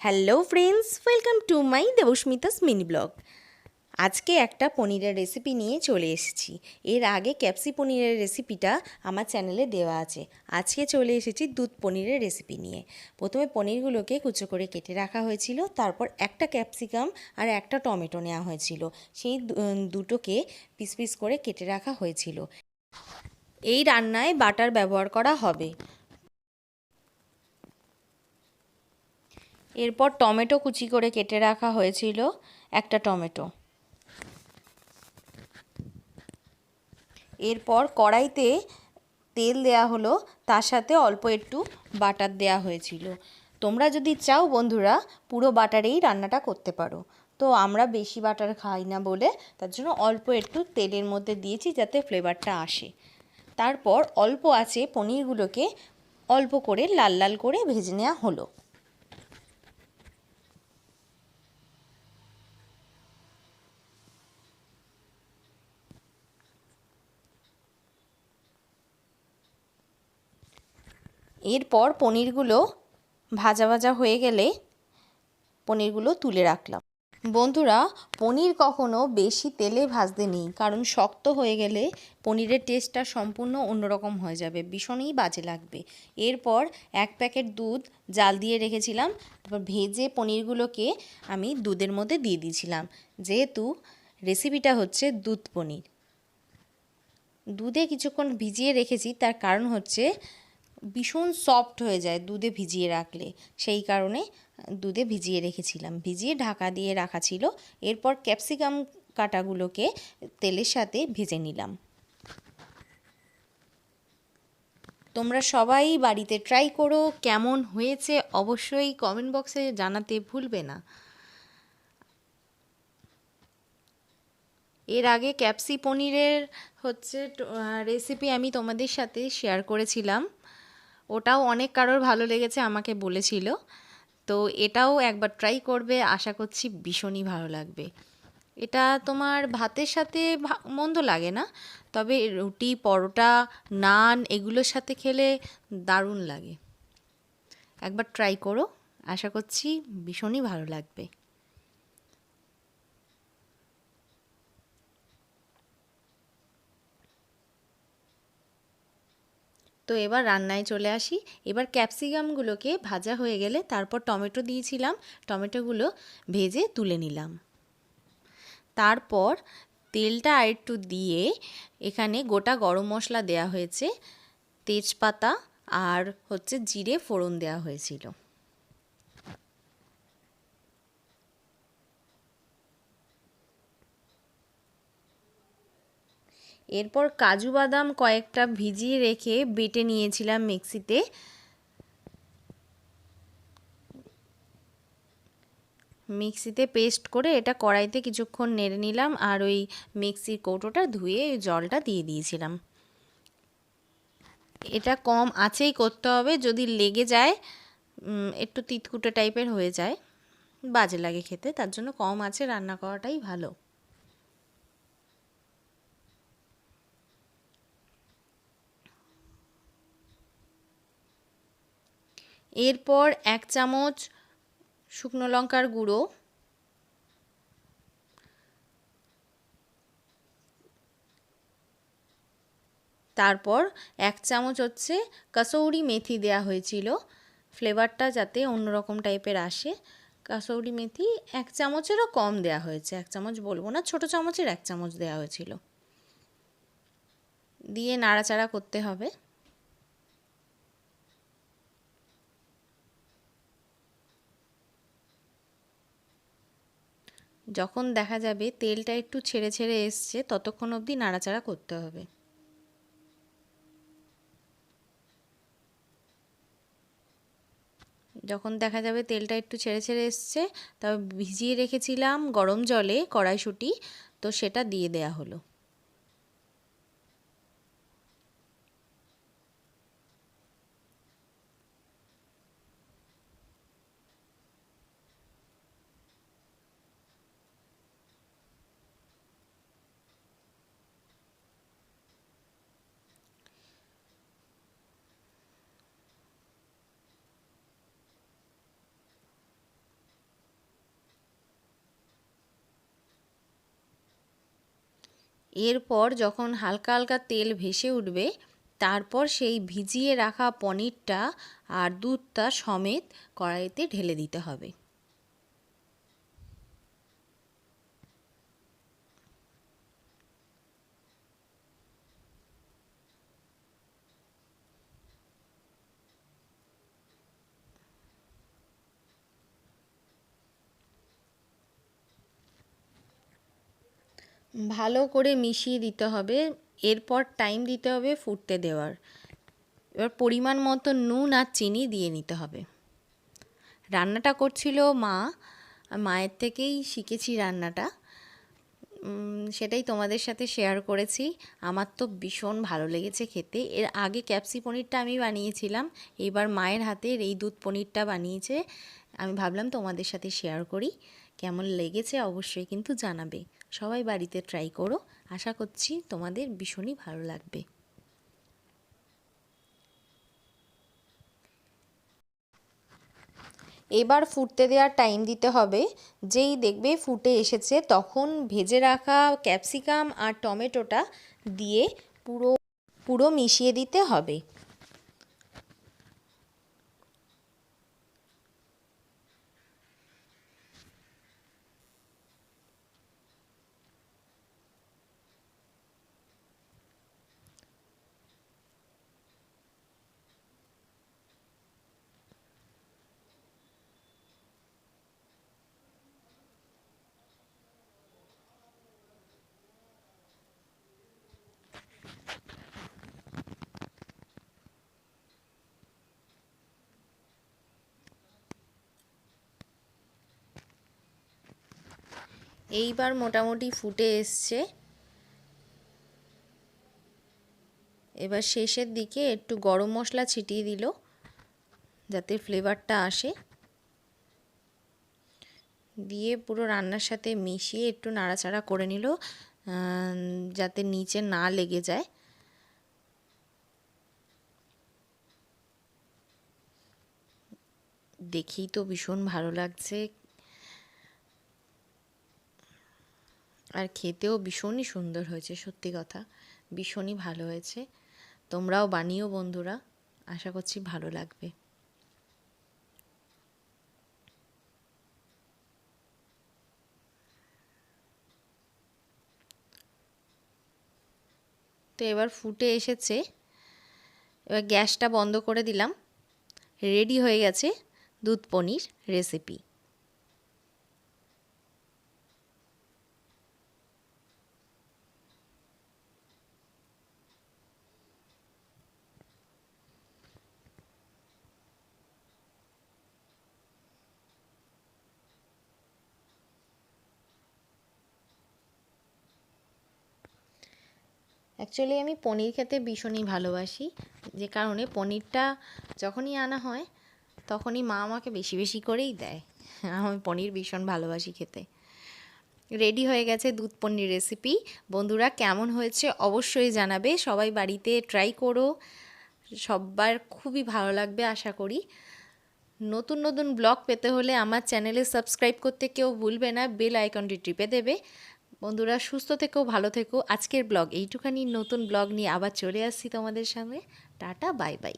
Hello friends welcome to my Debasmita's mini blog আজকে একটা পনিরের রেসিপি নিয়ে চলে এসেছি। এর আগে ক্যাপসি পনিরের রেসিপিটা আমার চ্যানেলে দেওয়া আছে। আজকে চলে এসেছি দুধ পনিরের রেসিপি নিয়ে। প্রথমে পনিরগুলোকে কুচো করে কেটে রাখা হয়েছিল, তারপর একটা ক্যাপসিকাম আর একটা টমেটো নেওয়া হয়েছিল। সেই দুটোকে পিস পিস করে কেটে রাখা হয়েছিল। এই রান্নায় বাটার ব্যবহার করা হবে। এরপর টমেটো কুচি করে কেটে রাখা হয়েছিল একটা টমেটো। এরপর কড়াইতে তেল দেয়া হলো, তার সাথে অল্প একটু বাটার দেয়া হয়েছিল। তোমরা যদি চাও বন্ধুরা, পুরো বাটারেই রান্নাটা করতে পারো। তো আমরা বেশি বাটার খাই না বলে তার জন্য অল্প একটু তেলের মধ্যে দিয়েছি যাতে ফ্লেভারটা আসে। তারপর অল্প আছে পনিরগুলোকে অল্প করে লাল লাল করে ভেজে নেওয়া হলো। এরপর পনিরগুলো ভাজা ভাজা হয়ে গেলে পনিরগুলো তুলে রাখলাম। বন্ধুরা, পনির কখনো বেশি তেলে ভাজতে নেই, কারণ শক্ত হয়ে গেলে পনিরের টেস্টটা সম্পূর্ণ অন্যরকম হয়ে যাবে, ভীষণই বাজে লাগবে। এরপর এক প্যাকেট দুধ জাল দিয়ে রেখেছিলাম, তারপর ভেজে পনিরগুলোকে আমি দুধের মধ্যে দিয়ে দিয়েছিলাম। যেহেতু রেসিপিটা হচ্ছে দুধ পনির। দুধে কিছুক্ষণ ভিজিয়ে রেখেছি, তার কারণ হচ্ছে ভীষণ সফট হয়ে যায় দুধে ভিজিয়ে রাখলে। সেই কারণে দুধে ভিজিয়ে রেখেছিলাম। ভিজিয়ে ঢাকা দিয়ে রাখা ছিল। এরপর ক্যাপসিকাম কাটাগুলোকে তেলের সাথে ভেজে নিলাম। তোমরা সবাই বাড়িতে ট্রাই করো, কেমন হয়েছে অবশ্যই কমেন্ট বক্সে জানাতে ভুলবে না। এর আগে ক্যাপসি পনিরের হচ্ছে রেসিপি আমি তোমাদের সাথে শেয়ার করেছিলাম। ওটাও অনেক কারোর ভালো লেগেছে, আমাকে বলেছিল। তো এটাও একবার ট্রাই করবে, আশা করছি ভীষণই ভালো লাগবে। এটা তোমার ভাতের সাথে মন্দ লাগে না, তবে রুটি, পরোটা, নান এগুলোর সাথে খেলে দারুণ লাগে। একবার ট্রাই করো, আশা করছি ভীষণই ভালো লাগবে। তো এবার রান্নায় চলে আসি। এবার ক্যাপসিকামগুলোকে ভাজা হয়ে গেলে তারপর টমেটো দিয়েছিলাম। টমেটোগুলো ভেজে তুলে নিলাম। তারপর তেলটা আরেকটু দিয়ে এখানে গোটা গরম মশলা দেয়া হয়েছে। তেজপাতা আর হচ্ছে জিরে ফোড়ন দেওয়া হয়েছিল। এরপর কাজু বাদাম কয়েকটা ভিজিয়ে রেখে বেটে নিয়েছিলাম মিক্সিতে। মিক্সিতে পেস্ট করে এটা কড়াইতে কিছুক্ষণ নেড়ে নিলাম আর ওই মিক্সির কৌটোটা ধুয়ে জলটা দিয়ে দিয়েছিলাম। এটা কম আছেই করতে হবে, যদি লেগে যায় একটু তিতকুটে টাইপের হয়ে যায়, বাজে লাগে খেতে, তার জন্য কম আছে, রান্না করাটাই ভালো। এরপর এক চামচ শুকনো লঙ্কার গুঁড়ো, তারপর এক চামচ হচ্ছে কাসৌরি মেথি দেয়া হয়েছিল। ফ্লেভারটা যাতে অন্যরকম টাইপের আসে। কাসৌরি মেথি এক চামচেরও কম দেয়া হয়েছে, এক চামচ বলব না, ছোট চামচের এক চামচ দেওয়া হয়েছিল। দিয়ে নাড়াচাড়া করতে হবে। যখন দেখা যাবে তেলটা একটু ছেড়ে ছেড়ে এসছে, ততক্ষণ অবধি নাড়াচাড়া করতে হবে। যখন দেখা যাবে তেলটা একটু ছেড়ে ছেড়ে এসছে, তবে ভিজিয়ে রেখেছিলাম গরম জলে কড়াইশুঁটি, তো সেটা দিয়ে দেয়া হলো। এরপর যখন হালকা হালকা তেল ভেসে উঠবে, তারপর সেই ভিজিয়ে রাখা পনিরটা আর দুধটা সমেত কড়াইতে ঢেলে দিতে হবে। ভালো করে মিশিয়ে দিতে হবে, এরপর টাইম দিতে হবে ফুটতে দেওয়ার। এবার পরিমাণ মতো নুন আর চিনি দিয়ে নিতে হবে। রান্নাটা করছিল মা মায়ের থেকেই শিখেছি রান্নাটা। সেটাই তোমাদের সাথে শেয়ার করেছি। আমার তো ভীষণ ভালো লেগেছে খেতে। এর আগে ক্যাপসি পনিরটা আমি বানিয়েছিলাম, এবার মায়ের হাতের এই দুধ পনিরটা বানিয়েছে। আমি ভাবলাম তোমাদের সাথে শেয়ার করি, কেমন লেগেছে অবশ্যই কিন্তু জানাবে। সবাই বাড়িতে ট্রাই করো। আশা করছি তোমাদের ভীষণই ভালো লাগবে। এবার ফুটতে দেওয়ার টাইম দিতে হবে। যেই দেখবে ফুটে এসেছে, তখন ভেজে রাখা ক্যাপসিকাম আর টমেটোটা দিয়ে পুরো পুরো মিশিয়ে দিতে হবে। এইবার মোটামুটি ফুটে এসছে। এবার শেষের দিকে একটু গরম মশলা ছিটিয়ে দিল, যাতে ফ্লেভারটা আসে। দিয়ে পুরো রান্নার সাথে মিশিয়ে একটু নাড়াচাড়া করে নিল যাতে নিচে না লেগে যায়। দেখেই তো ভীষণ ভালো লাগছে আর খেতেও ভীষণই সুন্দর হয়েছে, সত্যি কথা। ভীষণই ভালো হয়েছে। তোমরাও বানিও বন্ধুরা। আশা করছি ভালো লাগবে। তো এবার ফুটে এসেছে। এবার গ্যাসটা বন্ধ করে দিলাম। রেডি হয়ে গেছে দুধ পনির রেসিপি। অ্যাকচুয়ালি আমি পনির খেতে ভীষণই ভালোবাসি। যে কারণে পনিরটা যখনই আনা হয়, তখনই মা আমাকে বেশি বেশি করেই দেয়। আমি পনির ভীষণ ভালোবাসি খেতে। রেডি হয়ে গেছে দুধ পনির রেসিপি বন্ধুরা, কেমন হয়েছে অবশ্যই জানাবে। সবাই বাড়িতে ট্রাই করো। সবার খুবই ভালো লাগবে, আশা করি। নতুন নতুন ব্লগ পেতে হলে আমার চ্যানেলে সাবস্ক্রাইব করতে কেউ ভুলবে না। বেল আইকনটি টিপে দেবে। বন্ধুরা, সুস্থ থেকো, ভালো থেকো। আজকের ব্লগ এইটুখানি। নতুন ব্লগ নিয়ে আবার চলে আসছি তোমাদের সামনে। Tata, bye bye.